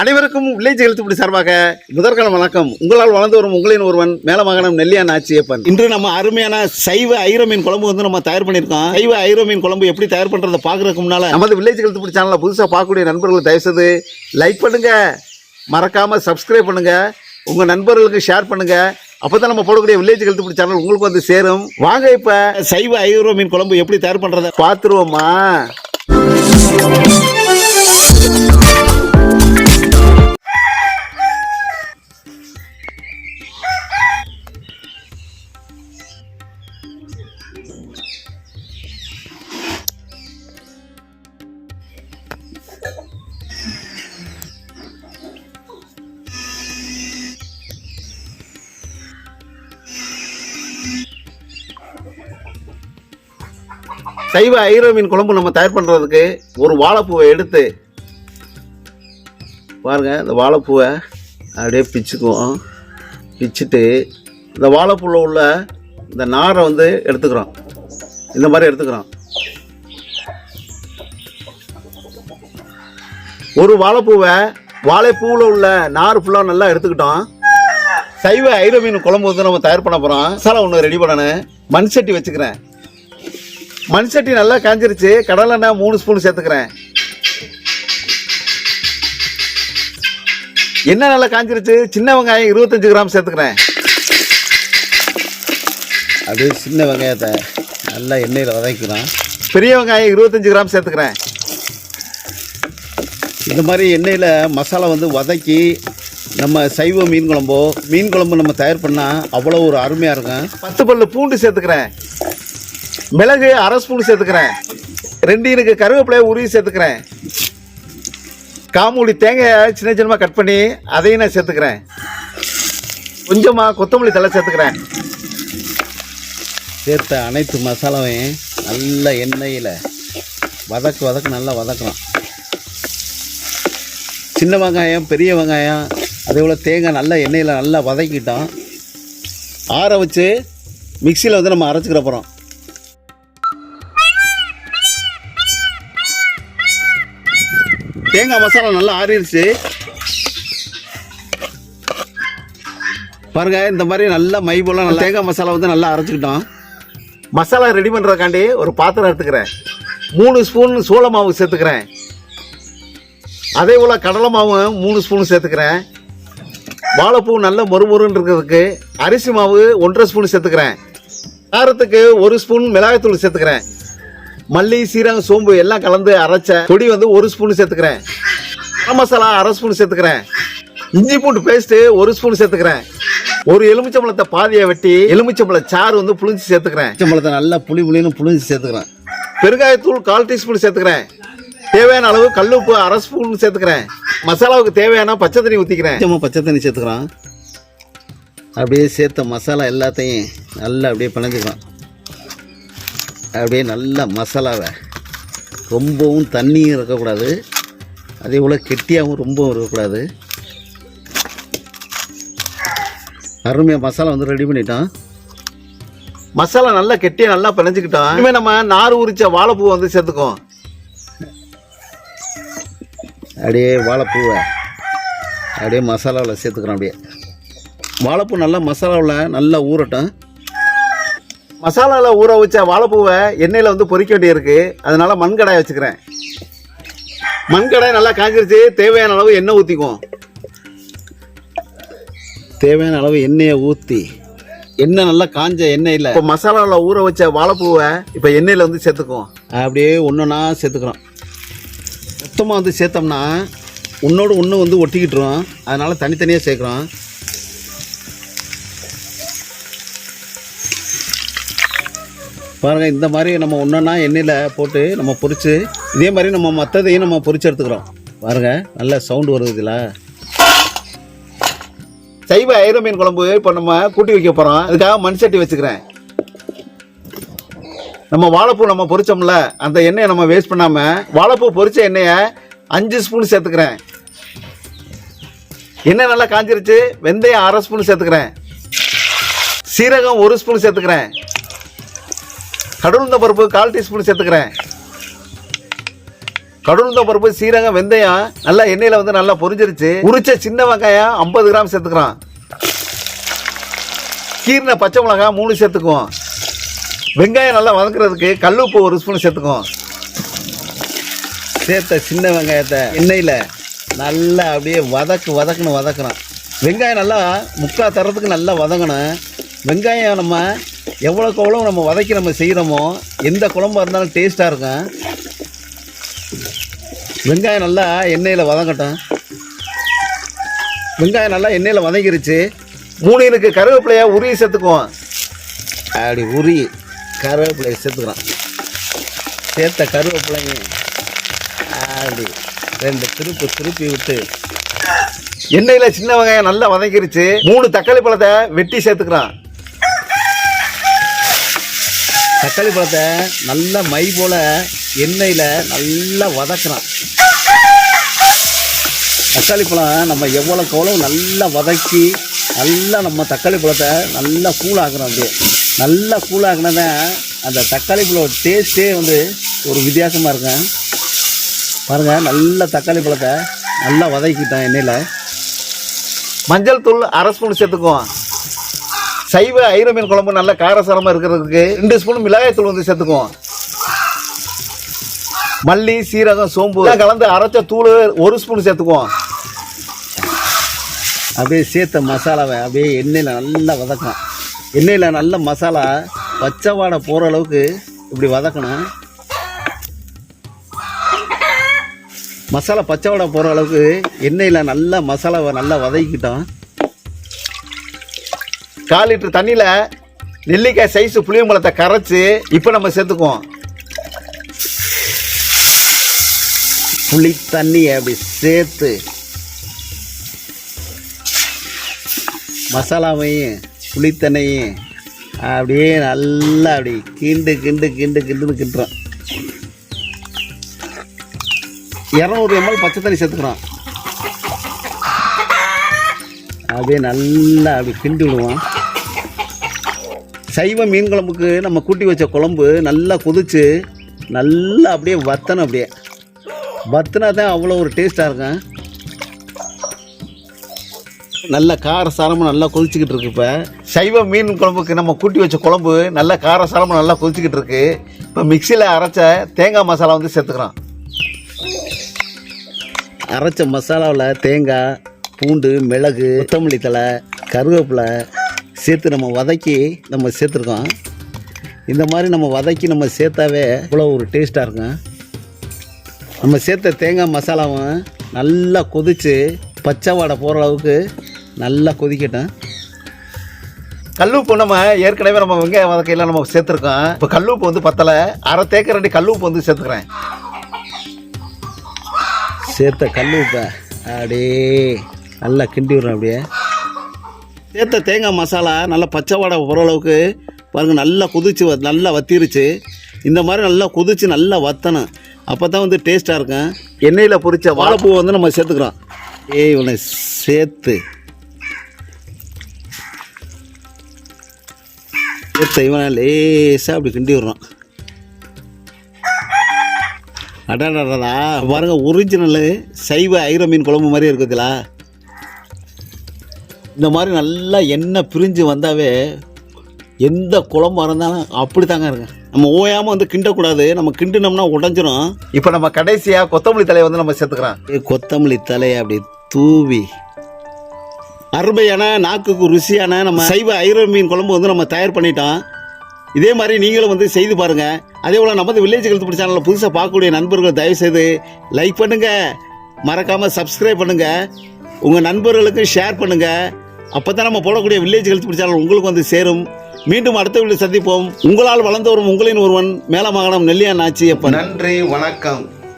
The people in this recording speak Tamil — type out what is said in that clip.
அனைவருக்கும் வில்லேஜ் எழுத்துப்படி சார்பாக முதற்கால வணக்கம். உங்களால் வளர்ந்து வரும் உங்களின் ஒருவன் மேலமகனம் நெல்லியான் ஆச்சியப்பன். இன்று நம்ம அருமையான சைவ ஐர மீன் குழம்பு வந்து நம்ம தயார் பண்ணியிருக்கோம். சைவ ஐர மீன் குழம்பு எப்படி தயார் பண்றதை பார்க்கறதுக்கு முன்னால நமது வில்லேஜ் எழுத்துப்படி சேனலை புதுசாக பார்க்கக்கூடிய நண்பர்கள் தயவுசெய்து லைக் பண்ணுங்க. மறக்காம சப்ஸ்கிரைப் பண்ணுங்க. உங்க நண்பர்களுக்கு ஷேர் பண்ணுங்க. அப்பதான் நம்ம போடக்கூடிய வில்லேஜ் எழுத்துப்படி சேனல் உங்களுக்கு வந்து சேரும். வாங்க இப்ப சைவ ஐர மீன் குழம்பு எப்படி தயார் பண்றதை பார்த்துருவோமா சைவ ஐரோ மீன் குழம்பு நம்ம தயார் பண்ணுறதுக்கு ஒரு வாழைப்பூவை எடுத்து பாருங்கள் இந்த வாழைப்பூவை அப்படியே பிச்சுக்குவோம். பிச்சுட்டு இந்த வாழைப்பூவில் உள்ள இந்த நாரை வந்து எடுத்துக்கிறோம். இந்த மாதிரி எடுத்துக்கிறோம். ஒரு வாழைப்பூவை வாழைப்பூவில் உள்ள நார் ஃபுல்லாக நல்லா எடுத்துக்கிட்டோம். சைவ ஐர மீன் குழம்பு வந்து நம்ம தயார் பண்ண போகிறோம் மசாலா ஒன்று ரெடி பண்ணணும் மண் சட்டி வச்சுக்கிறேன். மண் சட்டி நல்லா காஞ்சிருச்சு. கடலை எண்ணெய் மூணு ஸ்பூன் சேர்த்துக்கிறேன். எண்ணெய் நல்லா காஞ்சிருச்சு. சின்ன வெங்காயம் இருபத்தஞ்சு கிராம் சேர்த்துக்கிறேன். அப்படியே சின்ன வெங்காயத்தை நல்லா எண்ணெயில் வதக்கிக்கிறோம் பெரிய வெங்காயம் இருபத்தஞ்சு கிராம் சேர்த்துக்கிறேன். இந்த மாதிரி எண்ணெயில் மசாலா வந்து வதக்கி நம்ம சைவ மீன் குழம்போ மீன் குழம்பு நம்ம தயார் பண்ணால் அவ்வளோ ஒரு அருமையாக இருக்கும். பத்து பல்லு பூண்டு சேர்த்துக்கிறேன். மிளகு அரை ஸ்பூன் சேர்த்துக்கிறேன். ரெண்டு எனக்கு கருவேப்பிலையை உருவி சேர்த்துக்கிறேன். காமூடி தேங்காயை சின்ன சின்னமாக கட் பண்ணி அதையும் நான் சேர்த்துக்கிறேன். கொஞ்சமாக கொத்தமல்லி தலை சேர்த்துக்கிறேன். சேர்த்த அனைத்து மசாலாவையும் நல்ல எண்ணெயில் வதக்கு வதக்கு நல்லா வதக்கலாம் சின்ன வெங்காயம் பெரிய வெங்காயம் அதே போல் தேங்காய் நல்லா எண்ணெயில் நல்லா வதக்கிட்டோம். ஆற வச்சு மிக்சியில் வந்து நம்ம அரைச்சிக்கிற போகிறோம் தேங்காய் மசாலா நல்லா ஆறிடுச்சு. பாருங்க இந்த மாதிரி நல்லா மை போல நல்லா தேங்காய் மசாலா வந்து நல்லா அரைச்சிக்கிட்டோம். மசாலா ரெடி பண்ணுறதுக்காண்டி ஒரு பாத்திரம் எடுத்துக்கிறேன். மூணு ஸ்பூன் சோள மாவு சேர்த்துக்கிறேன். அதே போல் கடலை மாவு மூணு ஸ்பூன் சேர்த்துக்கிறேன். வாழைப்பூ நல்ல மொறுமொறுன்னு இருக்கிறதுக்கு அரிசி மாவு ஒன்றரை ஸ்பூன் சேர்த்துக்கிறேன். காரத்துக்கு ஒரு ஸ்பூன் மிளகாய்த்தூள் சேர்த்துக்கிறேன். மல்லி சீரகம் சோம்பு எல்லாம் கலந்து அரைச்ச பொடி வந்து ஒரு ஸ்பூன் சேர்த்துக்கிறேன். கரம் மசாலா அரை ஸ்பூன் சேர்த்துக்கிறேன். இஞ்சி பூண்டு பேஸ்ட்டு ஒரு ஸ்பூன் சேர்த்துக்கிறேன். ஒரு எலுமிச்சம்பழத்தை பாதியை வெட்டி எலுமிச்சம்பழ சாறு வந்து புளிஞ்சு சேர்த்துக்கிறேன். எலுமிச்சம்பழத்தை நல்லா புளி புளின்னு புளிஞ்சு சேர்த்துக்கிறேன். பெருங்காயத்தூள் கால் டீஸ்பூன் சேர்த்துக்கிறேன். தேவையான அளவு கல் உப்பு அரை ஸ்பூன் சேர்த்துக்கிறேன். மசாலாவுக்கு தேவையான பச்சை தண்ணி ஊற்றிக்கிறேன் கொஞ்சமாக பச்சை தண்ணி சேர்த்துக்கிறோம் அப்படியே சேர்த்த மசாலா எல்லாத்தையும் நல்லா அப்படியே பிணைஞ்சிக்கிறோம் அப்படியே நல்லா மசாலாவை. ரொம்பவும் தண்ணியும் இருக்கக்கூடாது. அதே போல் கெட்டியாகவும் ரொம்பவும் இருக்கக்கூடாது. அருமையாக மசாலா வந்து ரெடி பண்ணிட்டோம் மசாலா நல்லா கெட்டியாக நல்லா பிணைஞ்சிக்கிட்டோம் இனிமேல் நம்ம நார் உரிச்ச வாழைப்பூ வந்து சேர்த்துக்குவோம். அப்படியே வாழைப்பூவை அப்படியே மசாலாவில் சேர்த்துக்கிறோம் அப்படியே. வாழைப்பூ நல்லா மசாலாவில் நல்லா ஊறட்டும். மசாலாவில் ஊற வச்ச வாழைப்பூவை எண்ணெயில் வந்து பொரிக்க வேண்டியிருக்கு. அதனால மண்கடாய் வச்சுக்கிறேன். மண்கடாய் நல்லா காஞ்சிருச்சு. தேவையான அளவு எண்ணெய் ஊற்றிக்குவோம் தேவையான அளவு எண்ணெயை ஊற்றி எண்ணெய் நல்லா காஞ்ச எண்ணெயில். இப்போ மசாலாவில் ஊற வச்ச வாழைப்பூவை இப்போ எண்ணெயில் வந்து சேர்த்துக்குவோம். அப்படியே ஒன்றுனா சேர்த்துக்கிறோம். மொத்தமாக வந்து சேர்த்தோம்னா உன்னோடு ஒன்று வந்து ஒட்டிக்கிட்டுரும். அதனால் தனித்தனியாக சேர்க்குறோம். பாருங்கள் இந்த மாதிரி நம்ம ஒன்றுன்னா எண்ணெயில் போட்டு நம்ம பொரிச்சு இதே மாதிரி நம்ம மற்றதையும் நம்ம பொறிச்சு எடுத்துக்கிறோம். பாருங்கள் நல்ல சவுண்டு வருது இதில். சைவ ஐரமீன் குழம்பு இப்போ நம்ம கூட்டி வைக்க போகிறோம் அதுக்காக மண் சட்டி வச்சுக்கிறேன். நம்ம வாழைப்பூ நம்ம பொறிச்சோம்ல அந்த எண்ணெயை நம்ம வேஸ்ட் பண்ணாமல் வாழைப்பூ பொறிச்ச எண்ணெயை அஞ்சு ஸ்பூன் சேர்த்துக்கிறேன். எண்ணெய் நல்லா காஞ்சிருச்சு வெந்தயம் அரை ஸ்பூன் சேர்த்துக்கிறேன். சீரகம் ஒரு ஸ்பூன் சேர்த்துக்கிறேன். கடலுந்த பருப்பு கால் டீஸ்பூன் சேர்த்துக்கிறேன். கடலுந்த பருப்பு சீரகம் வெந்தயம் நல்லா எண்ணெயில் வந்து நல்லா பொரிஞ்சிருச்சு. உரிச்ச சின்ன வெங்காயம் ஐம்பது கிராம் சேர்த்துக்கிறோம் கீரின பச்சை மிளகாய் மூணு சேர்த்துக்குவோம். வெங்காயம் நல்லா வதக்குறதுக்கு கல்லுப்பு ஒரு ஸ்பூன் சேர்த்துக்குவோம் சேர்த்த சின்ன வெங்காயத்தை எண்ணெயில் நல்லா அப்படியே வதக்கு வதக்குன்னு வதக்குறோம் வெங்காயம் நல்லா முக்கால் தரத்துக்கு நல்லா வதங்கணும். வெங்காயம் நம்ம எவ்வளோக்கு எவ்வளோ நம்ம வதக்கி நம்ம செய்கிறோமோ எந்த குழம்பாக இருந்தாலும் டேஸ்ட்டாக இருக்கும். வெங்காயம் நல்லா எண்ணெயில் வதங்கட்டும். வெங்காயம் நல்லா எண்ணெயில் வதங்கிருச்சு. மூணு எனக்கு கருவேப்பிலையாக உருவி சேர்த்துக்குவோம். அப்படி உரி கருவேப்பிலையை சேர்த்துக்கிறோம். சேர்த்த கருவேப்பிலைங்க அப்படி ரெண்டு திருப்பு திருப்பி விட்டு எண்ணெயில் சின்ன வெங்காயம் நல்லா வதங்கிருச்சு. மூணு தக்காளி பழத்தை வெட்டி சேர்த்துக்கிறான் தக்காளி பழத்தை நல்லா மை போல் எண்ணெயில் நல்லா வதக்குறான் தக்காளி பழம் நம்ம எவ்வளோக்கு எவ்வளோ நல்லா வதக்கி நல்லா நம்ம தக்காளி பழத்தை நல்லா கூழாக்குறோம் அப்படியே. நல்லா கூழாக்குனதான் அந்த தக்காளி பழம் டேஸ்ட்டே வந்து ஒரு வித்தியாசமாக இருக்கும் பாருங்கள் நல்ல தக்காளி பழத்தை நல்லா வதக்கிட்டோம் எண்ணெயில். மஞ்சள் தூள் அரை ஸ்பூன் சேர்த்துக்குவோம். சைவ ஐர மீன் குழம்பு நல்ல காரசாரமாக இருக்கிறதுக்கு ரெண்டு ஸ்பூன் மிளகாய் தூள் வந்து சேர்த்துக்குவோம். மல்லி சீரகம் சோம்பு கலந்து அரைச்ச தூள் ஒரு ஸ்பூன் சேர்த்துக்குவோம். அப்படியே சேர்த்த மசாலாவை அப்படியே எண்ணெயில் நல்லா வதக்கணும் எண்ணெயில் நல்ல மசாலா பச்சை வாடை போகிற அளவுக்கு இப்படி வதக்கணும். மசாலா பச்சை வாடை போகிற அளவுக்கு எண்ணெயில் நல்லா மசாலாவை நல்லா வதக்கிட்டோம் கால் லிட்டர் தண்ணியில் நெல்லிக்காய் சைஸு புளியம்பழத்தை கரைச்சி இப்போ நம்ம சேர்த்துக்குவோம். புளி தண்ணியை அப்படி சேர்த்து மசாலாவையும் புளித்தனையும் அப்படியே நல்லா அப்படி கிண்டு கிண்டு கிண்டு கிண்டுன்னு கிண்டுறோம். இரநூறு எம்எல் பச்சை தண்ணி சேர்த்துக்கிறோம். அப்படியே நல்லா அப்படி கிண்டி விடுவோம். சைவ மீன் குழம்புக்கு நம்ம கூட்டி வச்ச குழம்பு நல்லா கொதிச்சு நல்லா அப்படியே வத்தணும் அப்படியே. வத்தினா தான் அவ்வளோ ஒரு டேஸ்ட்டாக இருக்கும். நல்ல காரசாரமாக நல்லா கொதிச்சுக்கிட்டு இருக்கு இப்போ. சைவ மீன் குழம்புக்கு நம்ம கூட்டி வச்ச குழம்பு நல்ல காரசாரமாக நல்லா கொதிச்சுக்கிட்டு இருக்கு. இப்போ மிக்சியில் அரைச்ச தேங்காய் மசாலா வந்து சேர்த்துக்கிறோம். அரைச்ச மசாலாவில் தேங்காய் பூண்டு மிளகு கொத்தமல்லி தழை கருவேப்பிலை சேர்த்து நம்ம வதக்கி நம்ம சேர்த்துருக்கோம். இந்த மாதிரி நம்ம வதக்கி நம்ம சேர்த்தாவே இவ்வளோ ஒரு டேஸ்ட்டாக இருக்கும். நம்ம சேர்த்த தேங்காய் மசாலாவும் நல்லா கொதித்து பச்சை வாடை போகிற அளவுக்கு நல்லா கொதிக்கட்டும். கல்லுப்பு நம்ம ஏற்கனவே நம்ம வெங்காய வதக்கையில் நம்ம சேர்த்துருக்கோம். இப்போ கல்லுப்பு வந்து பத்தலை. அரை தேக்க ரெண்டு கல்லுப்பு வந்து சேர்த்துக்கிறேன். சேர்த்த கல்லுப்பை அப்படியே நல்லா கிண்டி விடுறேன் அப்படியே. சேர்த்த தேங்காய் மசாலா நல்லா பச்சை வாடை போகிற அளவுக்கு பாருங்கள் நல்லா கொதிச்சு வ- நல்லா வத்திருச்சு. இந்த மாதிரி நல்லா கொதிச்சு நல்லா வத்தணும். அப்போ தான் வந்து டேஸ்ட்டாக இருக்கும். எண்ணெயில் பொரிச்ச வாழைப்பூ வந்து நம்ம சேர்த்துக்கிறோம். ஏய் இவனை சேர்த்து. சேர்த்த இவனை லேசாக அப்படி கிண்டி விடுறான். அடாடாடா பாருங்க ஒரிஜினலு சைவ ஐர மீன் குழம்பு மாதிரி இருக்குதுங்களா இந்த மாதிரி நல்லா எண்ணெய் பிரிஞ்சு வந்தாவே எந்த குழம்பா இருந்தாலும் அப்படி தாங்க இருக்கும் நம்ம ஓயாமல் வந்து கிண்டக்கூடாது. நம்ம கிண்டினோம்னா உடஞ்சிரும். இப்போ நம்ம கடைசியாக கொத்தமல்லி தலையை வந்து நம்ம சேர்த்துக்கிறோம் கொத்தமல்லி தலையை அப்படி தூவி அருமையான நாக்குக்கு ருசியான நம்ம சைவ ஐரோ மீன் குழம்பு வந்து நம்ம தயார் பண்ணிட்டோம். இதே மாதிரி நீங்களும் வந்து செய்து பாருங்கள் அதே போல் நமது வில்லேஜ் கழுத்து சேனலில் புதுசாக பார்க்கக்கூடிய நண்பர்கள் தயவுசெய்து லைக் பண்ணுங்கள் மறக்காமல் சப்ஸ்கிரைப் பண்ணுங்கள் உங்கள் நண்பர்களுக்கும் ஷேர் பண்ணுங்கள் அப்போ தான் நம்ம போடக்கூடிய வில்லேஜ் கழுத்து சேனல் உங்களுக்கு வந்து சேரும். மீண்டும் அடுத்த வீடியோ சந்திப்போம். உங்களால் வளர்ந்து வரும் உங்களின் ஒருவன். மேலமாகனம் நெல்லியா நாச்சி அப்ப நன்றி வணக்கம்.